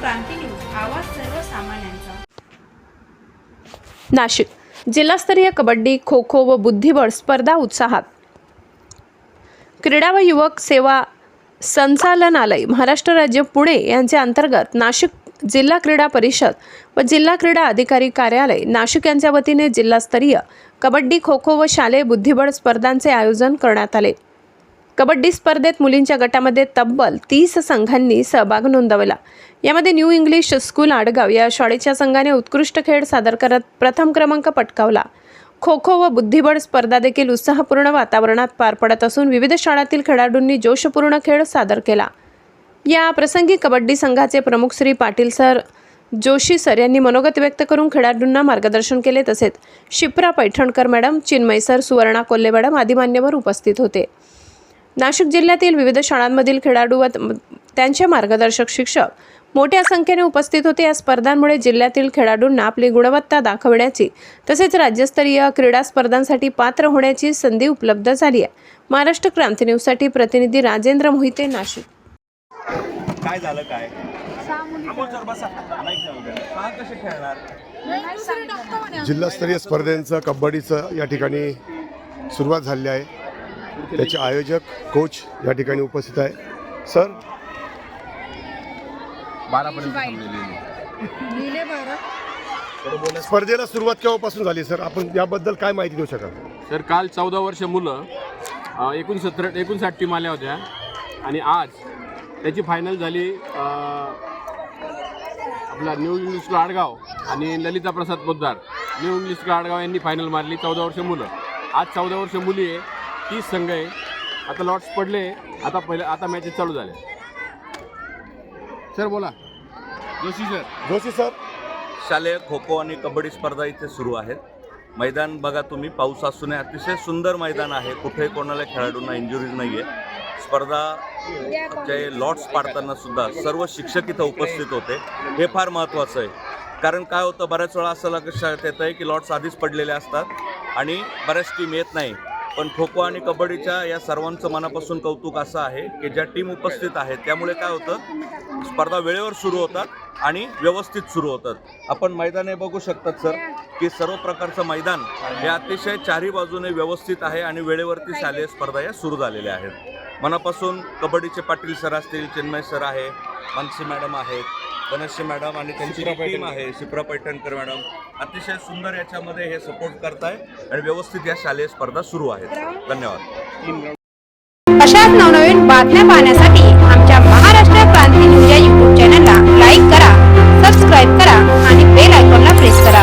क्रांती news आवाज सर्वसामान्यांचा. नाशिक जिल्हास्तरीय कबड्डी खो खो व बुद्धिबळ स्पर्धा उत्साहात. क्रीडा व युवक सेवा संचालनालय महाराष्ट्र राज्य पुणे यांच्या अंतर्गत नाशिक जिल्हा क्रीडा परिषद व जिल्हा क्रीडा अधिकारी कार्यालय नाशिक यांच्या वतीने जिल्हास्तरीय कबड्डी खो खो व शालेय बुद्धिबळ स्पर्धांचे आयोजन करण्यात आले. कबड्डी स्पर्धेत मुलींच्या गटामध्ये तब्बल तीस संघांनी सहभाग नोंदवला. यामध्ये न्यू इंग्लिश स्कूल आडगाव या शाळेच्या संघाने उत्कृष्ट खेळ सादर करत प्रथम क्रमांक पटकावला. खो खो व बुद्धिबळ स्पर्धा देखील उत्साहपूर्ण वातावरणात पार पडत असून विविध शाळांतील खेळाडूंनी जोशपूर्ण खेळ सादर केला. या प्रसंगी कबड्डी संघाचे प्रमुख श्री पाटील सर जोशी सर यांनी मनोगत व्यक्त करून खेळाडूंना मार्गदर्शन केले तसेच Shipra Paithankar madam Chinmay sir Suvarna Kolhe madam आदी मान्यवर उपस्थित होते. नाशिक जिल्ह्यातील विविध शाळांमधील खेळाडू व त्यांचे मार्गदर्शक शिक्षक मोठ्या संख्येने उपस्थित होते. या स्पर्धांमुळे जिल्ह्यातील खेळाडूंना आपली गुणवत्ता दाखवण्याची तसेच राज्यस्तरीय क्रीडा स्पर्धांसाठी पात्र होण्याची संधी उपलब्ध झाली आहे. महाराष्ट्र क्रांती न्यूजसाठी प्रतिनिधी राजेंद्र मोहिते नाशिक. काय झालं काय? जिल्हास्तरीय स्पर्धेंचं कबड्डीचं या ठिकाणी सुरुवात झालेली आहे. त्याचे आयोजक कोच या ठिकाणी उपस्थित आहे. सर स्पर्धेला सुरुवात केव्हापासून झाली सर आपण याबद्दल काय माहिती देऊ शकाल? तर काल चौदा वर्ष मुलं अ, एकूण सतरा एकोणसाठ टीम आल्या होत्या. आणि आज त्याची फायनल झाली अ, आपला न्यू इंग्लिश आडगाव आणि ललिता प्रसाद पोद्दार. न्यू इंग्लिश आडगाव यांनी फायनल मारली चौदा वर्ष मुलं. आज चौदा वर्ष मुली आहे. तीस संघ आहे. आता लॉट्स पडले. आता पहिले आता मॅचेस चालू झाल्या सर बोला. जोशी सर जोशी सर शालेय खो खो आणि कबड्डी स्पर्धा इथे सुरू आहेत. मैदान बघा तुम्ही पाऊस असूनही अतिशय सुंदर मैदान आहे. कुठेही कोणाला खेळाडूंना इंजुरीज नाही आहे स्पर्धाचे लॉट्स पाडताना सुद्धा सर्व शिक्षक इथं उपस्थित होते. हे फार महत्त्वाचं आहे. कारण काय होतं बऱ्याच वेळा असं लक्षात येतं आहे की लॉट्स आधीच पडलेले असतात आणि बऱ्याच टीम येत नाही. पण खो खो आणि कबड्डीच्या या सर्वांचं मनापासून कौतुक असं आहे की ज्या टीम उपस्थित आहेत त्यामुळे काय होतं? स्पर्धा वेळेवर सुरू होतात आणि व्यवस्थित सुरू होतात. आपण मैदाने बघू शकतात सर की सर्व प्रकारचं मैदान हे अतिशय चारही बाजूने व्यवस्थित आहे आणि वेळेवरती शालेय स्पर्धा या सुरू झालेल्या आहेत. मनापासून कबड्डीचे पाटील सर असतील चिन्मय सर आहे मानसी मॅडम आहेत गणेशी मॅडम आणि त्यांची टीम आहे शिप्रा पैठणकर मॅडम. अतिशय सुंदर याच्यामध्ये हे सपोर्ट करताय आणि व्यवस्थित या शालेय स्पर्धा सुरू आहेत. धन्यवाद. अशाच नवनवीन बातम्या पाहण्यासाठी